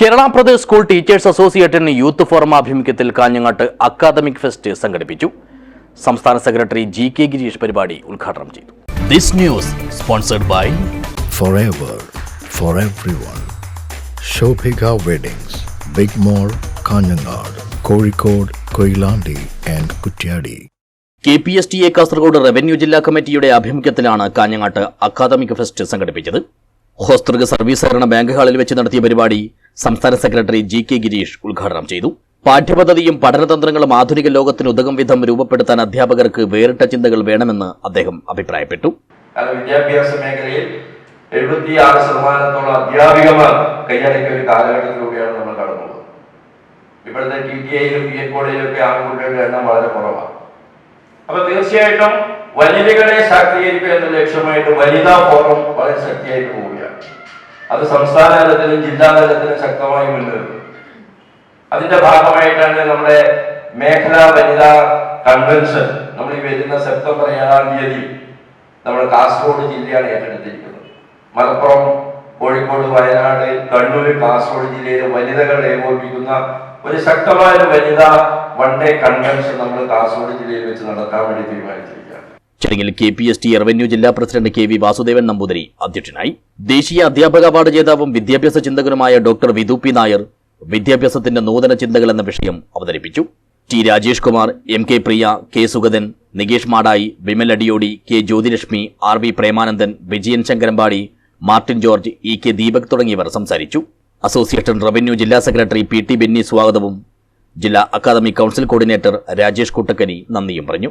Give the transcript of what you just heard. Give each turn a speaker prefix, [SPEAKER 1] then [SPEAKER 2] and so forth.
[SPEAKER 1] Kerala Pradesh school teachers association youth forum ആഭിമുഖ്യത്തിൽ കാഞ്ഞങ്ങാട്ട് academic fest സംഘടിപ്പിച്ചു. സംസ്ഥാന സെക്രട്ടറി ജി കെ ഗിരീഷ് പരിപാടി ഉദ്ഘാടനം ചെയ്തു. This news sponsored by
[SPEAKER 2] forever for everyone Shobhika weddings big mall Kanhangad Kozhikode Koyilandy and Kuttiadi
[SPEAKER 1] K P S T A Kasaragod revenue ജില്ലാ കമ്മിറ്റിയുടെ ആഭിമുഖ്യത്തിലാണ് കാഞ്ഞങ്ങാട്ട് അക്കാദമിക് ഫെസ്റ്റ് സംഘടിപ്പിച്ചത്. ഹോസ്തൃക സർവീസ് ബാങ്ക് ഹാളിൽ വെച്ച് നടത്തിയ പരിപാടി സംസ്ഥാന സെക്രട്ടറി ജി കെ ഗിരീഷ് ഉദ്ഘാടനം ചെയ്തു. പാഠ്യപദ്ധതിയും പഠനതന്ത്രങ്ങളും ആധുനിക ലോകത്തിന് ഉതകം വിധം രൂപപ്പെടുത്താൻ അധ്യാപകർക്ക് വേറിട്ട ചിന്തകൾ വേണമെന്ന് അദ്ദേഹം അഭിപ്രായപ്പെട്ടു.
[SPEAKER 3] വിദ്യാഭ്യാസ മേഖലയിൽ എഴുപത്തിയാറ് ശതമാനത്തോളം അധ്യാപികമാർ കൈയടക്കിയ ഒരു കാലഘട്ടത്തിലൂടെയാണ് നമ്മൾ കടന്നത് ഇപ്പോഴത്തെ ടി ടി ഐയിലും ബി എ കോളേജിലും ഒക്കെ ആൺകുട്ടികളുടെ എണ്ണം വളരെ കുറവാണ്. അപ്പൊ തീർച്ചയായിട്ടും വനിതകളെ ശാക്തീകരിക്കുക എന്ന ലക്ഷ്യമായിട്ട് വനിതാ ഫോറം വളരെ ശക്തിയായിട്ട് പോവുകയാണ്. അത് സംസ്ഥാന തലത്തിലും ജില്ലാ തലത്തിലും ശക്തമായി മുന്നേറുന്നു. അതിന്റെ ഭാഗമായിട്ടാണ് നമ്മുടെ മേഖലാ വനിതാ കൺവെൻഷൻ. നമ്മൾ ഈ വരുന്ന സെപ്റ്റംബർ ഏഴാം തീയതി നമ്മൾ കാസർഗോഡ് ജില്ലയാണ് ഏറ്റെടുത്തിരിക്കുന്നത്. മലപ്പുറം കോഴിക്കോട് വയനാട് കണ്ണൂർ കാസർഗോഡ് ജില്ലയിലെ വനിതകൾ ഏകോപിപ്പിക്കുന്ന ഒരു ശക്തമായ വനിതാ വൺ ഡേ കൺവെൻഷൻ നമ്മൾ കാസർഗോഡ് ജില്ലയിൽ വെച്ച് നടത്താൻ വേണ്ടി തീരുമാനിച്ചിരിക്കുകയാണ്.
[SPEAKER 1] ചടങ്ങിൽ K P S T revenue ജില്ലാ president K V Vasudevan Namboothiri അധ്യക്ഷനായി. ദേശീയ അധ്യാപക അവാർഡ് ജേതാവും വിദ്യാഭ്യാസ ചിന്തകനുമായ ഡോക്ടർ വിധു പി നായർ വിദ്യാഭ്യാസത്തിന്റെ നൂതന ചിന്തകൾ എന്ന വിഷയം അവതരിപ്പിച്ചു. T Rajesh Kumar M K Priya K Sugathan Nikesh Madayi Vimal Adiyodi K Jyothilakshmi R V Premanandan Vijayan Shankarampadi Martin George E K Deepak തുടങ്ങിയവർ സംസാരിച്ചു. അസോസിയേഷൻ റവന്യൂ ജില്ലാ സെക്രട്ടറി പി ടി ബെന്നി സ്വാഗതവും ജില്ലാ academic council coordinator Rajesh Kuttakkani നന്ദിയും പറഞ്ഞു.